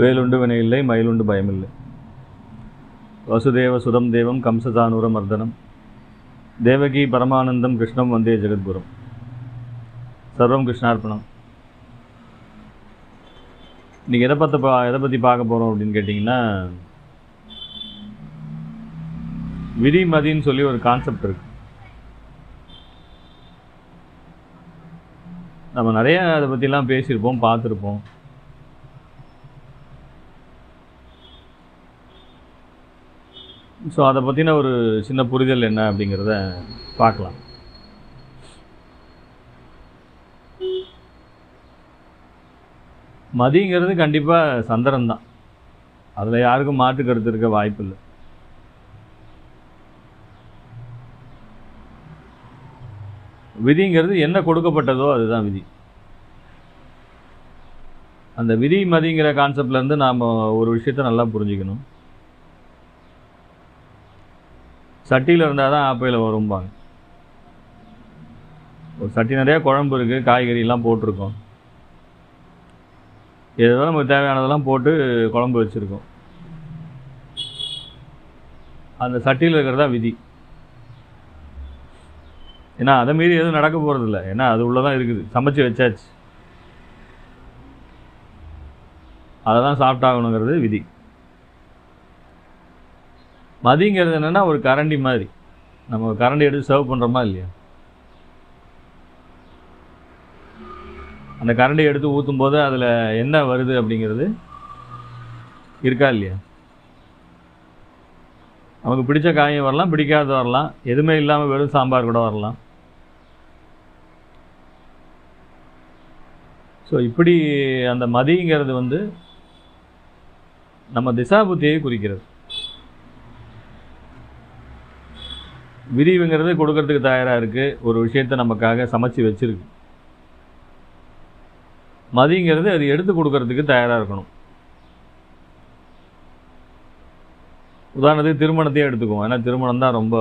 வேலுண்டு வினையில்லை மயிலுண்டு பயமில்லை. வசுதேவ சுதம் தேவம் கம்சதானூர மர்தனம். தேவகி பரமானந்தம் கிருஷ்ணம் வந்தே ஜெகத்குரும். சர்வம் கிருஷ்ணார்ப்பணம். இன்றைக்கி எதை பற்றி பா எதை பற்றி பார்க்க போகிறோம் அப்படின்னு கேட்டிங்கன்னா விதிமதின்னு சொல்லி ஒரு கான்செப்ட் இருக்குது நம்ம நிறைய அதை பற்றிலாம் பேசியிருப்போம் பார்த்துருப்போம். ஸோ அதை பற்றின ஒரு சின்ன புரிதல் என்ன அப்படிங்கிறத பார்க்கலாம். மதிங்கிறது கண்டிப்பாக சந்திரன் தான். அதில் யாருக்கும் மாற்று கருத்து இருக்க வாய்ப்பு இல்லை. விதிங்கிறது என்ன கொடுக்கப்பட்டதோ அதுதான் விதி. அந்த விதி மதிங்கிற கான்செப்ட்லேருந்து நாம் ஒரு விஷயத்த நல்லா புரிஞ்சுக்கணும். சட்டியில் இருந்தால் தான் ஆப்பையில் வரும்பாங்க. ஒரு சட்டி நிறையா குழம்பு இருக்குது காய்கறிலாம் போட்டிருக்கோம். ஏதோ நமக்கு தேவையானதெல்லாம் போட்டு குழம்பு வச்சுருக்கோம். அந்த சட்டியில் இருக்கிறதா விதி. ஏன்னா அதை மீறி எதுவும் நடக்க போகிறதில்ல ஏன்னா அது உள்ளே தான் இருக்குது. சமைச்சு வச்சாச்சு. அதை தான் சாப்பிட்டாகணுங்கிறது விதி. மதிங்கிறது என்னென்னா ஒரு கரண்டி மாதிரி. நம்ம கரண்டி எடுத்து சர்வ் பண்ணுறோமா இல்லையா? அந்த கரண்டி எடுத்து ஊற்றும் போது அதில் என்ன வருது அப்படிங்கிறது இருக்கா இல்லையா? நமக்கு பிடிச்ச காயும் வரலாம் பிடிக்காத வரலாம். எதுவுமே இல்லாமல் வெறும் சாம்பார் கூட வரலாம். ஸோ இப்படி அந்த மதிங்கிறது வந்து நம்ம திசாபுத்தியை குறிக்கிறது. விரிவுங்கிறது கொடுக்கறதுக்கு தயாராக இருக்குது ஒரு விஷயத்தை நமக்காக சமைச்சு வச்சுருக்கு. மதிங்கிறது அது எடுத்து கொடுக்கறதுக்கு தயாராக இருக்கணும். உதாரணத்துக்கு திருமணத்தையே எடுத்துக்குவோம். ஏன்னா திருமணம் தான் ரொம்ப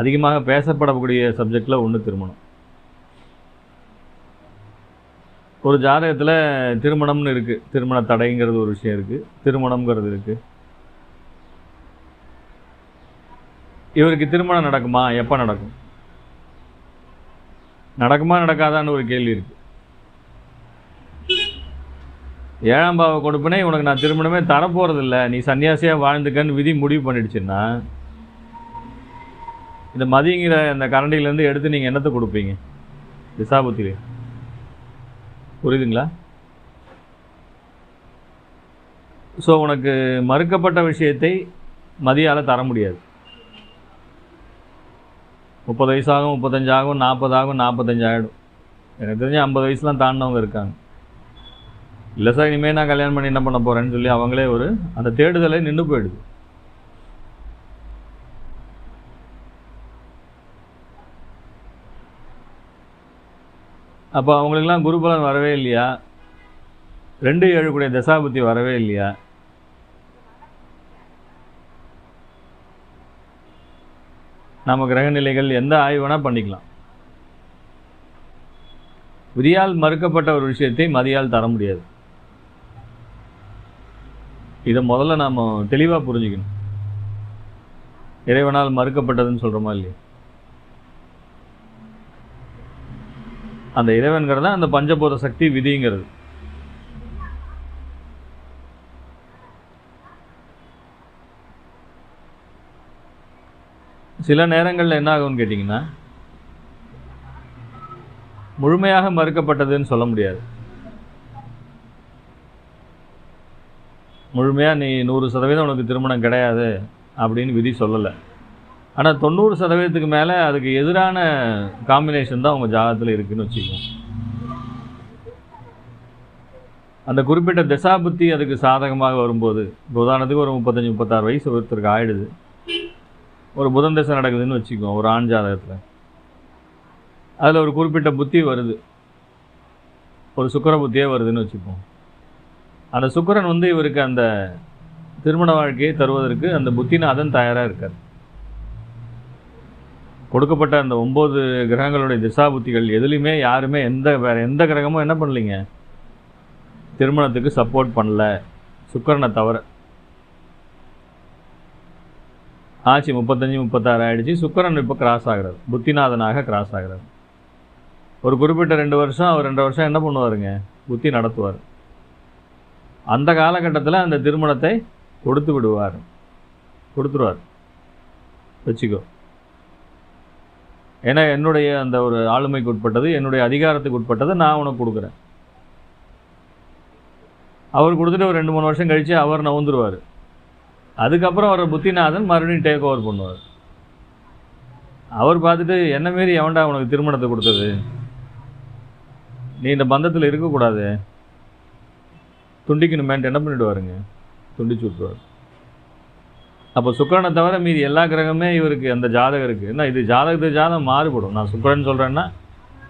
அதிகமாக பேசப்படக்கூடிய சப்ஜெக்டில் ஒன்று திருமணம். ஒரு ஜாதகத்தில் திருமணம்னு இருக்குது திருமண தடைங்கிறது ஒரு விஷயம் இருக்குது திருமணம்ங்கிறது இருக்குது இவருக்கு திருமணம் நடக்குமா? எப்போ நடக்கும்? நடக்குமா நடக்காதான்னு ஒரு கேள்வி இருக்கு. ஏழாம் பாவ கொடுப்பினே உனக்கு நான் திருமணமே தரப்போகிறதில்ல நீ சன்னியாசியாக வாழ்ந்துக்கன்னு விதி முடிவு பண்ணிடுச்சுன்னா இந்த மதிங்கிற அந்த கரண்டிலேருந்து எடுத்து நீங்கள் என்னத்தை கொடுப்பீங்க? திசாபுத்திலே புரியுதுங்களா? ஸோ உனக்கு மறுக்கப்பட்ட விஷயத்தை மதியால் தர முடியாது. முப்பது வயசாகும் முப்பத்தஞ்சாகும் நாற்பதாகும் நாற்பத்தஞ்சாயிடும் எனக்கு தெரிஞ்சு ஐம்பது வயசுலாம் தாண்டினவங்க இருக்காங்க. இல்லை சார் இனிமேல் நான் கல்யாணம் பண்ணி என்ன பண்ண போகிறேன்னு சொல்லி அவங்களே ஒரு அந்த தேடுதலே நின்று போயிடுது. அப்போ அவங்களுக்கெல்லாம் குருபலன் வரவே இல்லையா? ரெண்டு ஏழு கூடிய தசாபுத்தி வரவே இல்லையா? நம்ம கிரகநிலைகள் எந்த ஆய்வு வேணால் பண்ணிக்கலாம். விதியால் மறுக்கப்பட்ட ஒரு விஷயத்தை மதியால் தர முடியாது. இதை முதல்ல நாம் தெளிவாக புரிஞ்சுக்கணும். இறைவனால் மறுக்கப்பட்டதுன்னு சொல்கிறோமா இல்லையா? அந்த இறைவன்கிறது அந்த பஞ்சபூத சக்தி விதிங்கிறது. சில நேரங்களில் என்ன ஆகும்னு கேட்டிங்கன்னா முழுமையாக மறுக்கப்பட்டதுன்னு சொல்ல முடியாது. முழுமையாக நீ நூறு சதவீதம் உனக்கு திருமணம் கிடையாது அப்படின்னு விதி சொல்லலை. ஆனால் தொண்ணூறு சதவீதத்துக்கு மேலே அதுக்கு எதிரான காம்பினேஷன் தான் உங்கள் ஜாதகத்தில் இருக்குதுன்னு வச்சுக்கோங்க. அந்த குறிப்பிட்ட திசாபுத்தி அதுக்கு சாதகமாக வரும்போது இப்போ உதாரணத்துக்கு ஒரு முப்பத்தஞ்சு முப்பத்தாறு வயசு ஒருத்தருக்கு ஆயிடுது. ஒரு புதன் தசை நடக்குதுன்னு வச்சுக்கோ ஒரு ஆண் ஜாதகத்தில். அதில் ஒரு குறிப்பிட்ட புத்தி வருது. ஒரு சுக்கர புத்தியே வருதுன்னு வச்சுப்போம். அந்த சுக்கரன் வந்து இவருக்கு அந்த திருமண வாழ்க்கையை தருவதற்கு அந்த புத்திநாதன் தயாராக இருக்கார். கொடுக்கப்பட்ட அந்த ஒம்பது கிரகங்களுடைய திசா புத்திகள் எதுலேயுமே யாருமே எந்த வேறு எந்த கிரகமும் என்ன பண்ணலிங்க? திருமணத்துக்கு சப்போர்ட் பண்ணல. சுக்கரனை தவிர. ஆச்சு முப்பத்தஞ்சு முப்பத்தாறு ஆகிடுச்சு சுக்கரன் இப்போ கிராஸ் ஆகிறார். புத்திநாதனாக கிராஸ் ஆகிறார். ஒரு குறிப்பிட்ட ரெண்டு வருஷம் அவர் ரெண்டு வருஷம் என்ன பண்ணுவாருங்க? புத்தி நடத்துவார். அந்த காலகட்டத்தில் அந்த திருமணத்தை கொடுத்து விடுவார். கொடுத்துருவார். வச்சுக்கோ. ஏன்னா என்னுடைய அந்த ஒரு ஆளுமைக்கு உட்பட்டது என்னுடைய அதிகாரத்துக்கு உட்பட்டது நான் உனக்கு கொடுக்குறேன். அவர் கொடுத்துட்டு ஒரு ரெண்டு மூணு வருஷம் கழித்து அவர் நவுந்துருவார். அதுக்கப்புறம் வர புத்திநாதன் மறுபடியும் டேக் ஓவர் பண்ணுவார். அவர் பார்த்துட்டு என்ன மாரி எவன்டா உனக்கு திருமணத்தை கொடுத்தது? நீ இந்த பந்தத்தில் இருக்கக்கூடாது. துண்டிக்கணுமேன்ட்டு என்ன பண்ணிவிடுவாருங்க துண்டிச்சு விட்ருவார் அப்போ சுக்கரனை தவிர மீதி எல்லா கிரகமே இவருக்கு அந்த ஜாதகம் இருக்குது என்ன இது ஜாதகத்து ஜாதகம் மாறுபடும். நான் சுக்கரன் சொல்கிறேன்னா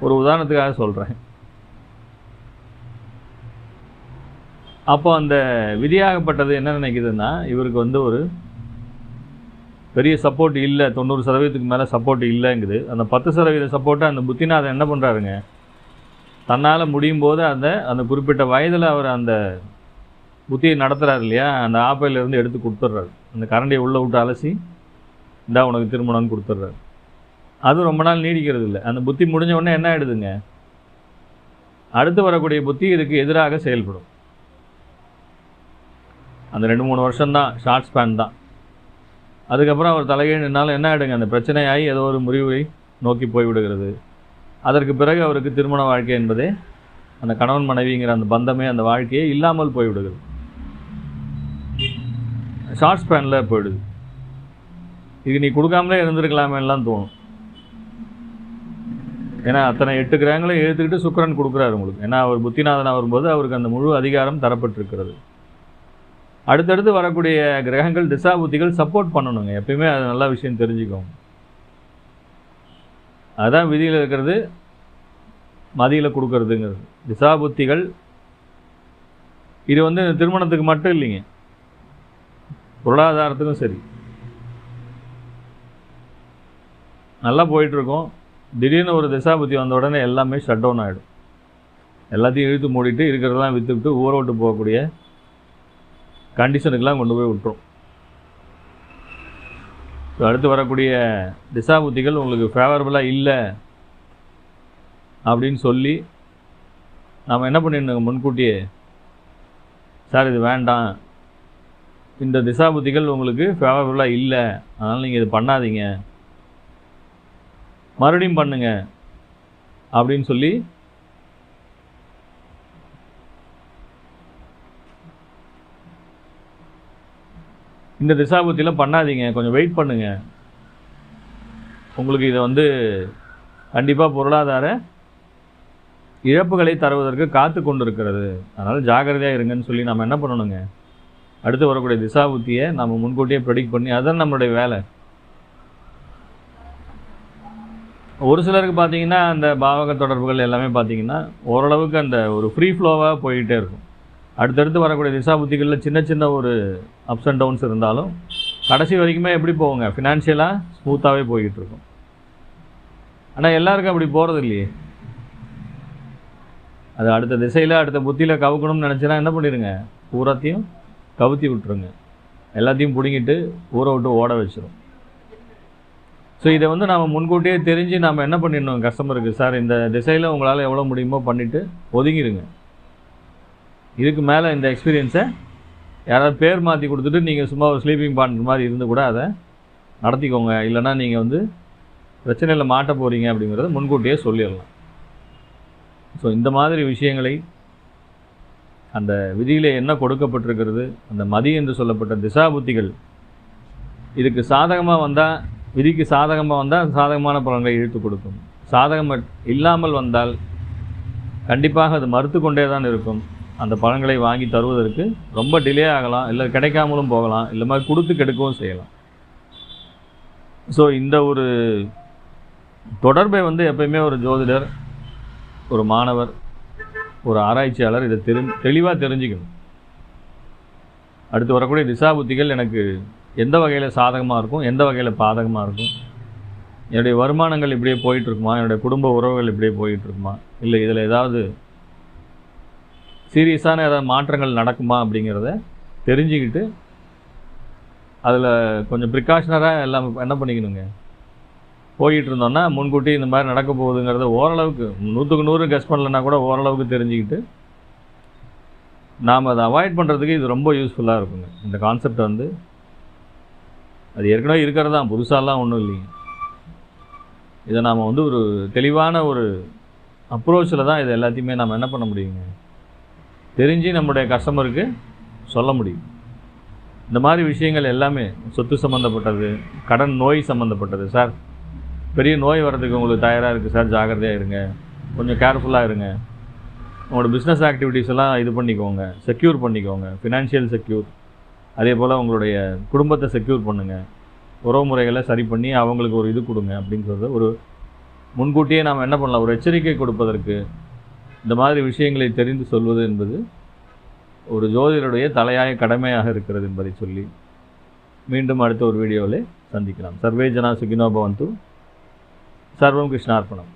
ஒரு உதாரணத்துக்காக சொல்கிறேன் அப்போ அந்த விதியாகப்பட்டது என்ன நினைக்குதுன்னா இவருக்கு வந்து ஒரு பெரிய சப்போர்ட் இல்லை தொண்ணூறு சதவீதத்துக்கு மேலே சப்போர்ட் இல்லைங்குது. அந்த பத்து சதவீத சப்போர்ட்டை அந்த புத்திநாதன் என்ன பண்ணுறாருங்க தன்னால் முடியும் போது அந்த அந்த குறிப்பிட்ட வயதில் அவர் அந்த புத்தியை நடத்துகிறார் இல்லையா? அந்த ஆப்பையிலேருந்து எடுத்து கொடுத்துட்றாரு. அந்த கரண்டியை உள்ளே விட்டு அலசி இந்தா உனக்கு திருமணம்னு கொடுத்துட்றாரு. அது ரொம்ப நாள் நீடிக்கிறது இல்லை. அந்த புத்தி முடிஞ்ச உடனே என்ன ஆகிடுதுங்க அடுத்து வரக்கூடிய புத்தி இதுக்கு எதிராக செயல்படும். அந்த ரெண்டு மூணு வருஷம்தான் ஷார்ட் ஸ்பேன் தான். அதுக்கப்புறம் அவர் தலைகீழ் நின்னாலும் என்ன ஆகிடுங்க அந்த பிரச்சனையாகி ஏதோ ஒரு முறிவை நோக்கி போய்விடுகிறது. அதற்கு பிறகு அவருக்கு திருமண வாழ்க்கை என்பதே அந்த கணவன் மனைவிங்கிற அந்த பந்தமே அந்த வாழ்க்கையே இல்லாமல் போய்விடுகிறது. ஷார்ட் ஸ்பேனில் போயிடுது. இது நீ கொடுக்காமலே இருந்திருக்கலாமேலாம் தோணும். ஏன்னா அத்தனை எட்டு கிரகங்களையும் எழுத்துக்கிட்டு சுக்கரன் கொடுக்குறாரு உங்களுக்கு. ஏன்னா அவர் புத்திநாதனாக வரும்போது அவருக்கு அந்த முழு அதிகாரம் தரப்பட்டிருக்கிறது. அடுத்தடுத்து வரக்கூடிய கிரகங்கள் திசாபுத்திகள் சப்போர்ட் பண்ணணுங்க. எப்பயுமே அது நல்ல விஷயம் தெரிஞ்சுக்கோங்க அதுதான் விதியில் இருக்கிறது மதியில் கொடுக்கறதுங்கிறது. திசாபுத்திகள் இது வந்து திருமணத்துக்கு மட்டும் இல்லைங்க. பொருளாதாரத்துக்கும் சரி. நல்லா போயிட்டுருக்கோம். திடீர்னு ஒரு திசாபுத்தி வந்த உடனே எல்லாமே ஷட் டவுன் ஆகிடும் எல்லாத்தையும் இழுத்து மூடிட்டு இருக்கிறதெல்லாம் விற்றுவிட்டு ஊற விட்டு போகக்கூடிய கண்டிஷனுக்கெலாம் கொண்டு போய் விட்டுரும். ஸோ அடுத்து வரக்கூடிய திசாபுத்திகள் உங்களுக்கு ஃபேவரபுளாக இல்லை அப்படின்னு சொல்லி நாம் என்ன பண்ணிடணும் முன்கூட்டியே? சார் இது வேண்டாம். இந்த திசாபுத்திகள் உங்களுக்கு ஃபேவரபுளாக இல்லை. அதனால் நீங்கள் இது பண்ணாதீங்க. மறுபடியும் பண்ணுங்கள் அப்படின்னு சொல்லி இந்த திசாபுத்தியில் பண்ணாதீங்க. கொஞ்சம் வெயிட் பண்ணுங்கள் உங்களுக்கு இதை வந்து கண்டிப்பாக பொருளாதார இழப்புகளை தருவதற்கு காத்து கொண்டு இருக்கிறது அதனால் ஜாக்கிரதையாக இருங்கன்னு சொல்லி நம்ம என்ன பண்ணணுங்க? அடுத்து வரக்கூடிய திசாபுத்தியை நம்ம முன்கூட்டியே ப்ரெடிக்ட் பண்ணி அதான் நம்மளுடைய வேலை. ஒரு சிலருக்கு பார்த்தீங்கன்னா அந்த பாவக தொடர்புகள் எல்லாமே பார்த்தீங்கன்னா ஓரளவுக்கு அந்த ஒரு ஃப்ரீ ஃப்ளோவாக போய்கிட்டே இருக்கும். அடுத்தடுத்து வரக்கூடிய திசாபுத்திகளில் சின்ன சின்ன ஒரு அப்ஸ் அண்ட் டவுன்ஸ் இருந்தாலும் கடைசி வரைக்குமே எப்படி போவோங்க? ஃபினான்ஷியலாக ஸ்மூத்தாகவே போய்கிட்டு இருக்கும். ஆனால் எல்லாருக்கும் அப்படி போகிறது இல்லையே. அது அடுத்த திசையில் அடுத்த புத்தியில் கவுக்கணும்னு நினச்சினா என்ன பண்ணிடுங்க பூராத்தையும் கவுத்தி விட்டுருங்க. எல்லாத்தையும் பிடுங்கிட்டு ஊரை விட்டு ஓட வச்சிரும். ஸோ இதை வந்து நாம் முன்கூட்டியே தெரிஞ்சு நாம் என்ன பண்ணிடணும்? கஸ்டமருக்கு சார் இந்த திசையில் உங்களால் எவ்வளோ முடியுமோ பண்ணிவிட்டு ஒதுங்கிடுங்க இதுக்கு மேலே இந்த எக்ஸ்பீரியன்ஸை யாராவது பேர் மாற்றி கொடுத்துட்டு நீங்கள் சும்மா ஒரு ஸ்லீப்பிங் பாண்ட் மாதிரி இருந்து கூட அதை நடத்திக்கோங்க. இல்லைன்னா நீங்கள் வந்து பிரச்சனையில் மாட்ட போகிறீங்க அப்படிங்கிறத முன்கூட்டியே சொல்லிடலாம். ஸோ இந்த மாதிரி விஷயங்களை அந்த விதியில் என்ன கொடுக்கப்பட்டிருக்கிறது அந்த மதி என்று சொல்லப்பட்ட திசாபுத்திகள் இதுக்கு சாதகமாக வந்தால் விதிக்கு சாதகமாக வந்தால் சாதகமான பலன்களை இழுத்து கொடுக்கும். சாதகம் இல்லாமல் வந்தால் கண்டிப்பாக அது மறுத்து கொண்டே தான் இருக்கும். அந்த பழங்களை வாங்கி தருவதற்கு ரொம்ப டிலே ஆகலாம் இல்லை கிடைக்காமலும் போகலாம் இல்லை மாதிரி கொடுத்து கெடுக்கவும் செய்யலாம். ஸோ இந்த ஒரு தொடர்பை வந்து எப்பயுமே ஒரு ஜோதிடர் ஒரு மாணவர் ஒரு ஆராய்ச்சியாளர் இதை தெரி தெளிவாக தெரிஞ்சுக்கணும். அடுத்து வரக்கூடிய திசாபுத்திகள் எனக்கு எந்த வகையில் சாதகமாக இருக்கும் எந்த வகையில் பாதகமாக இருக்கும் என்னுடைய வருமானங்கள் இப்படியே போயிட்டுருக்குமா என்னுடைய குடும்ப உறவுகள் இப்படியே போயிட்டுருக்குமா இல்லை இதில் ஏதாவது சீரியஸான ஏதாவது மாற்றங்கள் நடக்குமா அப்படிங்கிறத தெரிஞ்சுக்கிட்டு அதில் கொஞ்சம் ப்ரிகாஷனராக எல்லாம் என்ன பண்ணிக்கணுங்க? போயிட்டு இருந்தோன்னா முன்கூட்டி இந்த மாதிரி நடக்க போகுதுங்கிறத ஓரளவுக்கு நூற்றுக்கு நூறு கெஸ் பண்ணலன்னா கூட ஓரளவுக்கு தெரிஞ்சுக்கிட்டு நாம் அதை அவாய்ட் பண்ணுறதுக்கு இது ரொம்ப யூஸ்ஃபுல்லாக இருக்குங்க. இந்த கான்செப்ட் வந்து அது ஏற்கனவே இருக்கிறது தான் புதுசாலாம் ஒன்றும் இல்லைங்க. இதை நாம் வந்து ஒரு தெளிவான ஒரு அப்ரோச்சில் தான் இது எல்லாத்தையுமே நாம் என்ன பண்ண முடியுங்க? தெரிஞ்சு நம்முடைய கஸ்டமருக்கு சொல்ல முடியும். இந்த மாதிரி விஷயங்கள் எல்லாமே சொத்து சம்மந்தப்பட்டது கடன் நோய் சம்மந்தப்பட்டது சார் பெரிய நோய் வர்றதுக்கு உங்களுக்கு தயாராக இருக்குது சார் ஜாக்கிரதையாக இருங்க. கொஞ்சம் கேர்ஃபுல்லாக இருங்க. உங்களோட பிஸ்னஸ் ஆக்டிவிட்டீஸ் எல்லாம் இது பண்ணிக்கோங்க. செக்யூர் பண்ணிக்கோங்க. ஃபினான்ஷியல் செக்யூர் அதே போல் உங்களுடைய குடும்பத்தை செக்யூர் பண்ணுங்கள் உறவு முறைகளை சரி பண்ணி அவங்களுக்கு ஒரு இது கொடுங்க அப்படிங்கிறத ஒரு முன்கூட்டியே நாம் என்ன பண்ணலாம்? ஒரு எச்சரிக்கை கொடுப்பதற்கு இந்த மாதிரி விஷயங்களை தெரிந்து சொல்வது என்பது ஒரு ஜோதிடருடைய தலையாய கடமையாக இருக்கிறது என்பதை சொல்லி மீண்டும் அடுத்த ஒரு வீடியோவில் சந்திக்கலாம். சர்வே ஜனா சுகினோபவந்து சர்வம் கிருஷ்ணார்ப்பணம்